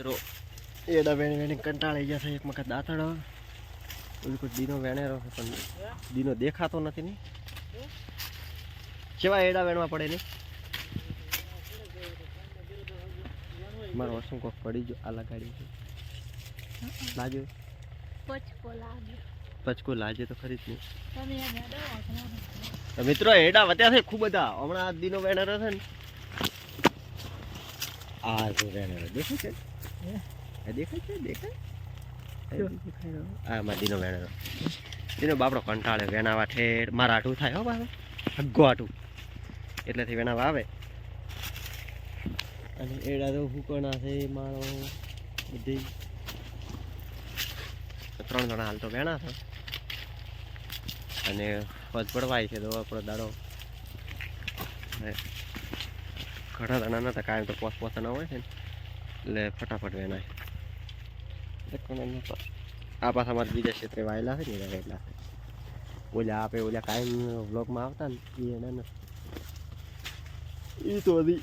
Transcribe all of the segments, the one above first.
મિત્રો. એડા વેણી વેણી કંટાળી ગયા છે. એક વખત દાંતડો કોઈ દીનો વેણેરો છે પણ દીનો દેખાતો નથી ને. કેવા એડા વેણવા પડે ને? મારો વર્ષમ કોક પડી ગયો આ લગાડી છે લાગ્યો? પચકો લાગ્યો. પચકો લાગે તો ખરી જ નહીં હેડો મિત્રો એડા વધ્યા છે ખૂબ બધા. હમણાં આ દીનો વેણેરો છે ને. આ જો વેણેરો. દેખાય છે? દેખાય છે દેખાય? આ દેખાય રહ્યો. આ માં દીનો વેણેરો દીનો બાપડો કંટાળે વેણાવા ઠેર મારા આટું થાય હો બાબા હગ્ગો આટું એટલેથી વેણાવા આવે. અને એડા તો હુકણા છે મારો બધી ત્રણ જણા હાલ તો વેણા છે. અને પદ પડવાય છે તો આપણો દાડો. ઘણા દાણા નતા કાંઈ તો પોસ પોતાના હોય છે ને. એટલે ફટાફટ વેણાય આ પાછા મારા બીજા ક્ષેત્રે વાયેલા છે ને એના એટલા છે. ઓલા આપે ઓલા કાયમ વ્લોગમાં આવતા ને એના ને. એ તો બધી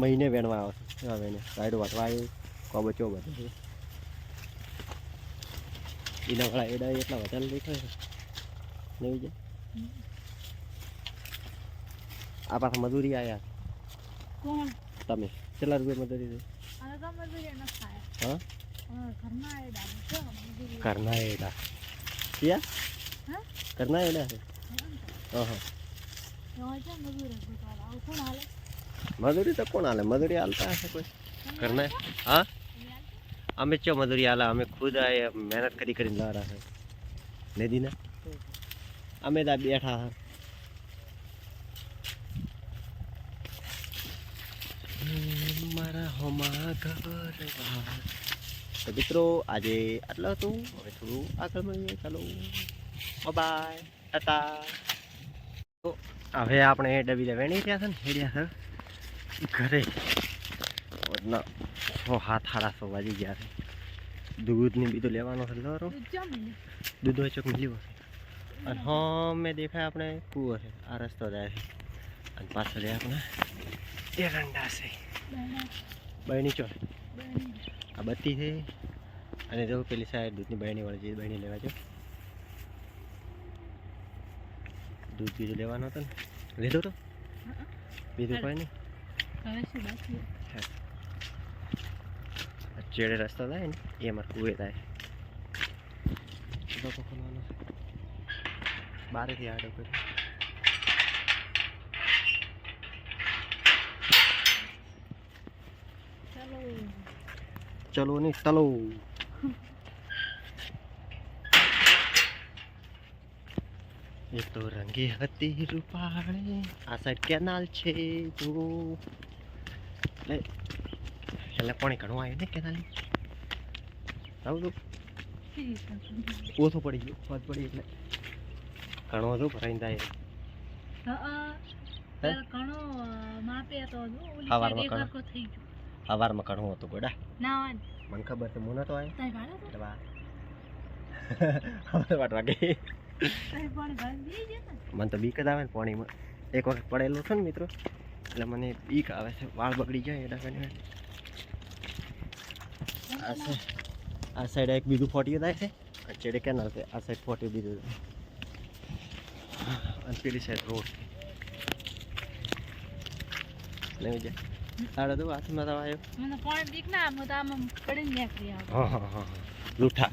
મહિને વેણવા આવે હવે એવા વેને સાઈડ વાટવા કોબચો બધું એના વાળા એડા એટલા વધારે દેખાય છે. નહીં જાય આ પાછા મજૂરી આવ્યા તમે. કેટલા રૂપિયા મજૂરી છે? હા? ઘરના એડા ક્યાં? હા? કરના એડા છે? મજૂરી તો કોણ હાલે? મજૂરી હાલતા હશે કોઈ? કરના હા? અમે ચો મજૂરી હાલે. અમે ખુદ મહેનત કરી કરીને લાવ્યા છે નદીના? અમે ત્યાં બેઠા હા મારા હોમા ઘર વાર. તો મિત્રો, આજે આટલું હતું. હવે થોડું આગળ મળીએ. ચાલો. બાય ટાટા તો હવે આપણે ડબી વેણી રહ્યા છે ને, હેડ્યા છે. ઘરે. હાથ હાડા સો વાજી ગયા છે. દૂધને બીજું લેવાનો છે લરો દૂધ હોય ચોક મળ્યું હશે? અને હા, મેં દેખાય આપણે કૂવો છે. આ રસ્તો જાય છે. અને પાછળ આપણે એરંડા છે. બહેણી ચો આ બત્તી છે? અને જો પેલી સાઈડ દૂધની બહેણી વાળી છે બહેણી લેવા જો દૂધ બીજું લેવાનું હતું ને? લીધું તો બીજું કોઈ નહીં? ચેડે રસ્તો થાય ને એ અમારે કુએ થાય. છે બારેથી આડો કરી ચલો ને ચલો એ તો રંગી હતી રૂપાળે આ સાઈડ કેનાલ છે જો એટલે એટલે પાણી ઘણું આવ્યું ને કેનાલ આવું તો ઓછું પડી ગયું ફોજ પડી એટલે ઘણું હતું ભરાઈને જાય હા કણો માપે તો સવારમાં કણો. થઈ ગયો સવારમાં ઘણું હતું ગોડા ના મને ખબર છે મુનો તો આવ્યો તાઈ ભાડે તો બા. હવે વાટ વાગે. તાઈ પાણી ભાડે દઈ જશે મને તો બીક જ આવે ને પાણીમાં. એક વખત પડેલો છે ને મિત્રો એટલે મને બીક આવે છે. વાળ બગડી જાય એના કારણે. આ સાઈડ આ સાઈડ એક બીજું ફોટ્યું થાય છે. ચેડે કેનાલ છે. આ સાઈડ ફોટ્યું બીજું અને પેલી સાઈડ રોડ. નહીં જાય તારે તો હાથમાં તો આવ્યો મને પણ બીક ના હું તો આમાં પડીને નીકળી આવું હા હા હા લૂઠા.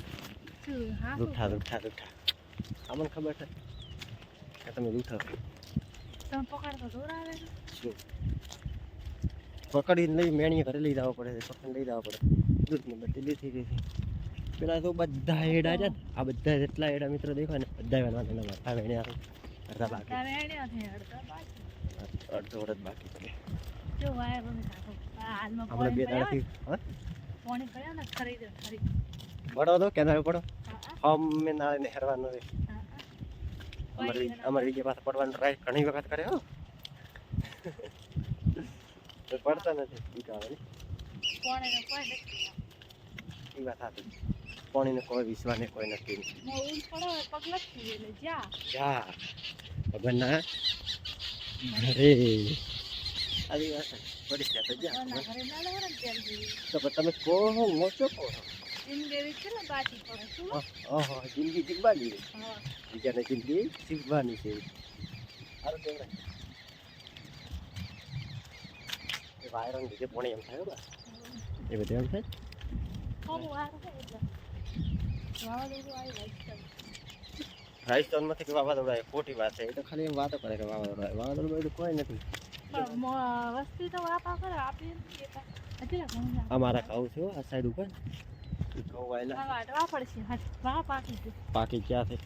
શું હા? શું લૂઠા લૂઠા લૂઠા. આ ખબર છે કે તમે લૂઠા છો. તમે પકડતો દોર આવે છે? શું? પકડીને લઈ મેણીએ ઘરે લઈ જવા પડે છે પકડીને લઈ જવા પડે. દૂધની બધી લીધી લીધી પેલા તો બધા એડા છે ને આ બધા જેટલા એડા મિત્રો દેખાય ને બધા વેણવાના એના માથા વેણ્યા અડધા બાકી. છે અડધા અડધો બાકી પડે જો હાલમાં આપણે બે દાડાથી હા પાણી પડ્યા ને પડો તો કેનારે પડો હમ મેં નાળે ને હેરવાનું છે અમારી અમારી પાણી પાસે પડવાનો ટ્રાય ઘણી વખત કરે હો તો પડતા નથી બીક આવે પાણીનો કોઈ નથી એ વાત સાચી પાણીને કોઈ વિશ્વાને કોઈ નથી ને પડે પગ લપસી એટલે જા જા ભગવાનના ઘરે આવી વાત. પડી ગયા તો જોઈએ. તો તમે કહો હું મોટો કહો ઓહો જિંદગી જીવવાની છે. બીજાને જિંદગી જીવવાની છે સારું કેવડાય એ વાયરન લીધે પણ એમ થાય બા એ બધું એમ થાય. રાજસ્થાનમાંથી વાવાઝોડા ખોટી વાત છે એ તો ખાલી એમ વાતો કરે કે વાવાઝોડા વાવાઝોડું કોઈ નથી વસ્તી તો વાપા કરે આપી. અમારા ઘઉં છે આ સાઈડ ઉપર. પાકી ક્યાં છે?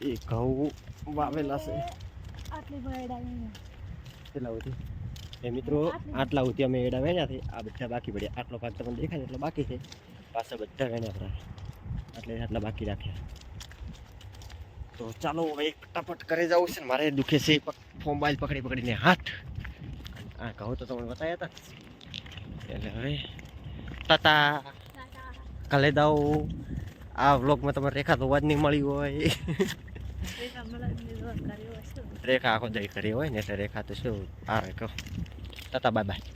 એ ઘઉં વાવેલા છે. કેટલા સુધી એ મિત્રો આટલા. સુધી અમે એડા વેણ્યા છે આ બધા બાકી પડ્યા. આટલો પાક તમને દેખાય એટલો બાકી છે. પાછા બધા વેણ્યા ખરા એટલે આટલા બાકી રાખ્યા. તો ચાલો હવે ફટાફટ કરી જવું છે ને મારે દુખે છે. મોબાઈલ પકડી પકડીને હાથ. આ કહું તો તમને બતાવ્યા હતા એટલે હવે તાતા કાલે દાવ આ વ્લોગમાં તમારે રેખા તો અવાજ નહીં મળી હોય. રેખા આખો દઈ કરી હોય ને એટલે રેખા તો શું? આ કહો. તાતા બાય બાય